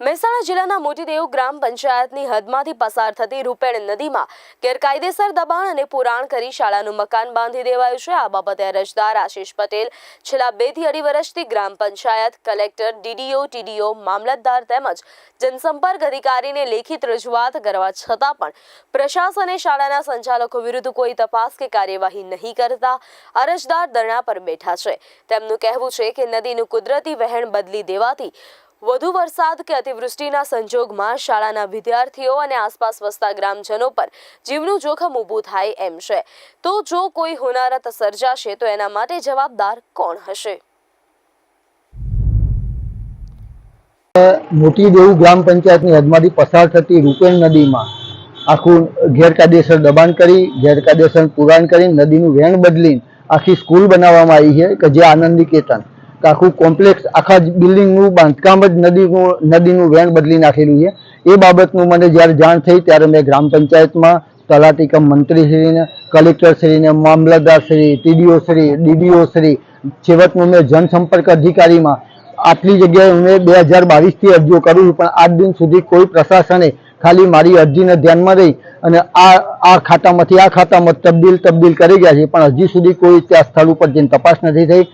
મહેસાણા જિલ્લાના મોટીદેવ ગ્રામ પંચાયતની હદમાંથી પસાર થતી રૂપેણ નદીમાં ગેરકાયદેસર દબાણ અને પુરાણ કરી શાળાનું મકાન બાંધી દેવાયું છે. આ બાબતે અરજદાર આશીષ પટેલ છેલ્લા બેથી અઢી વર્ષથી gram panchayat collector, DDO, TDO, મામલતદાર તેમજ જનસંપર્ક અધિકારીને લેખિત રજૂઆત કરવા છતાં પણ પ્રશાસને શાળાના સંચાલકો વિરુદ્ધ કોઈ તપાસ કે કાર્યવાહી નહીં કરતા અરજદાર ધરણા પર બેઠા છે. તેમનું કહેવું છે કે નદીનું કુદરતી વહેણ બદલી દેવાથી વધુ વરસાદ કે અતિવૃષ્ટિના સંજોગમાં શાળાના વિદ્યાર્થીઓ અને આસપાસ વસતા ગ્રામજનો પર જીવનું જોખમ ઊભું થાય એમ છે. તો જો કોઈ હોનારત સર્જાશે, તો એના માટે જવાબદાર કોણ હશે? મોટી દેવું ગ્રામ પંચાયતની હદમાંથી પસાર થતી રૂપેણ નદીમાં આખું ગેરકાયદેસર દબાણ કરી, ગેરકાયદેસર પુરાણ કરી, નદીનું વહેણ બદલીને આખી સ્કૂલ બનાવવામાં આવી છે કે જે આનંદ નિકેતન આખું કોમ્પ્લેક્સ આખા બિલ્ડિંગનું, બાંધકામ જ નદીનું નદીનું વેણ બદલી નાખેલું છે. એ બાબતનું મને જ્યારે જાણ થઈ ત્યારે મેં ગ્રામ પંચાયતમાં તલાટી કમ મંત્રીશ્રીને કલેક્ટરશ્રીને મામલતદારશ્રી ટીડીઓ શ્રી, ડીડીઓ શ્રી, છેવટનું મેં જનસંપર્ક અધિકારીમાં આટલી જગ્યાએ મેં બે હજાર બાવીસથી અરજીઓ કરું છું, પણ આજ દિન સુધી કોઈ પ્રશાસને ખાલી મારી અરજીને ધ્યાનમાં રહી અને આ આ ખાતામાંથી આ ખાતામાં તબદીલ તબદીલ કરી ગયા છે, પણ હજી સુધી કોઈ ત્યાં સ્થળ ઉપર જઈને તપાસ નથી થઈ.